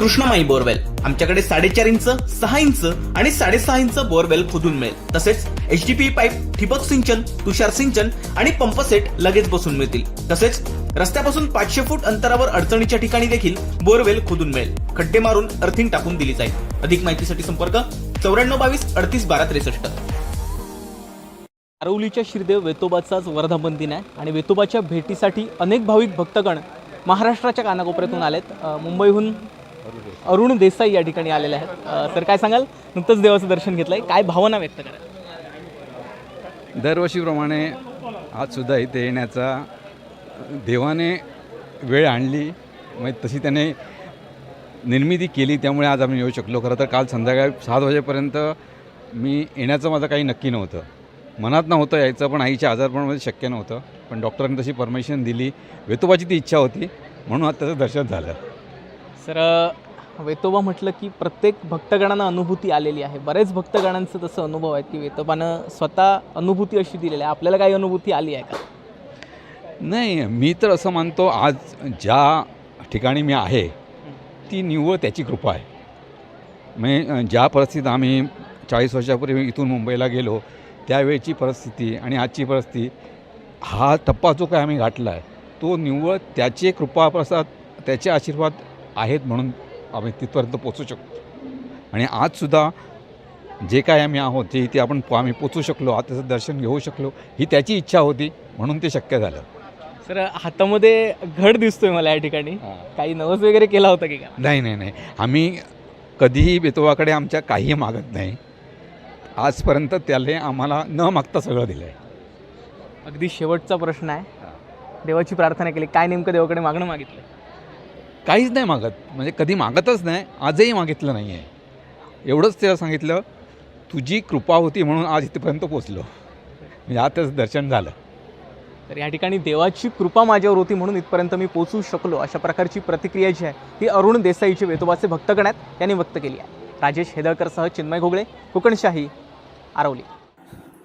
कृष्णमाई borewell. आमच्याकडे साडेचार inch सहा इंच आणि साडेसहा इंच बोरवेल खोदून मिळेल. तसेच एचडीपी पाईप ठिबक सिंचन तुषार सिंचन आणि पंप सेट लगेच बसून मिळतील. तसेच रस्त्यापासून पाचशे फूट अंतरावर अडचणीच्या ठिकाणी देखील बोरवेल खोदून मिळेल. खड्डे मारून अर्थिंग टाकून दिली जाईल. अधिक माहितीसाठी संपर्क चौऱ्याण्णव बावीस अडतीस बारा त्रेसष्ट. आरवलीच्या शिरदेव वेतोबाचाच वर्धापन दिन आहे आणि वेतोबाच्या भेटीसाठी अनेक भाविक भक्तगण महाराष्ट्राच्या कानाकोपऱ्यातून आलेत. मुंबईहून अरुण देसाई या ठिकाणी आलेले आहेत. सर काय सांगाल? नुकतंच देवाचं दर्शन घेतलंय. काय भावना व्यक्त करा? दरवर्षीप्रमाणे आजसुद्धा इथे येण्याचा देवाने वेळ आणली. मग तशी त्याने निर्मिती केली त्यामुळे आज आम्ही येऊ शकलो. खरं तर काल संध्याकाळी सात वाजेपर्यंत मी येण्याचं माझं काही नक्की नव्हतं. मनात नव्हतं यायचं पण आईच्या आजारपणामध्ये शक्य नव्हतं. पण डॉक्टरांनी तशी परमिशन दिली. वेतोबाची ती इच्छा होती म्हणून आज त्याचं दर्शन झालं. सर वेतोबा म्हटलं की प्रत्येक भक्तगणांना अनुभूती आलेली आहे. बरेच भक्तगणांचं तसं अनुभव आहेत की वेतोबानं स्वतः अनुभूती अशी दिलेली आहे. आपल्याला काही अनुभूती आली आहे का? नाही मी तर असं मानतो आज ज्या ठिकाणी मी आहे ती निव्वळ त्याची कृपा आहे. म्हणजे ज्या परिस्थितीत आम्ही चाळीस वर्षापूर्वी इथून मुंबईला गेलो त्यावेळची परिस्थिती आणि आजची परिस्थिती हा टप्पा जो काय आम्ही गाठला आहे तो निव्वळ त्याचे कृपा प्रसाद त्याचे आशीर्वाद आहेत म्हणून आम्ही तिथपर्यंत पोचू शकतो. आणि आजसुद्धा जे काय आम्ही आहोत जे इथे आपण आम्ही पोचू शकलो आज त्याचं दर्शन घेऊ शकलो ही त्याची इच्छा होती म्हणून ते शक्य झालं. सर हातामध्ये घड दिसतोय मला या ठिकाणी. काही नवस वगैरे केला होता की का नाही नाही नाही. आम्ही कधीही बेतोबाकडे आमच्या काही मागत नाही. आजपर्यंत त्याने आम्हाला न मागता सगळं दिलं आहे अगदी शेवटचा प्रश्न आहे. देवाची प्रार्थना केली. काय नेमकं देवाकडे मागणं मागितलं? काहीच नाही मागत. म्हणजे कधी मागतच नाही आजही मागितलं नाही आहे एवढंच त्याला सांगितलं तुझी कृपा होती म्हणून आज इथपर्यंत पोचलो म्हणजे आताच दर्शन झालं. तर या ठिकाणी देवाची कृपा माझ्यावर होती म्हणून इथपर्यंत मी पोचू शकलो. अशा प्रकारची प्रतिक्रिया जी आहे ही अरुण देसाईचे वेतोबाचे भक्तगणात आहेत त्यांनी व्यक्त केली आहे. राजेश हेदळकरसह चिन्मय घोगळे कोकणशाही आरवली.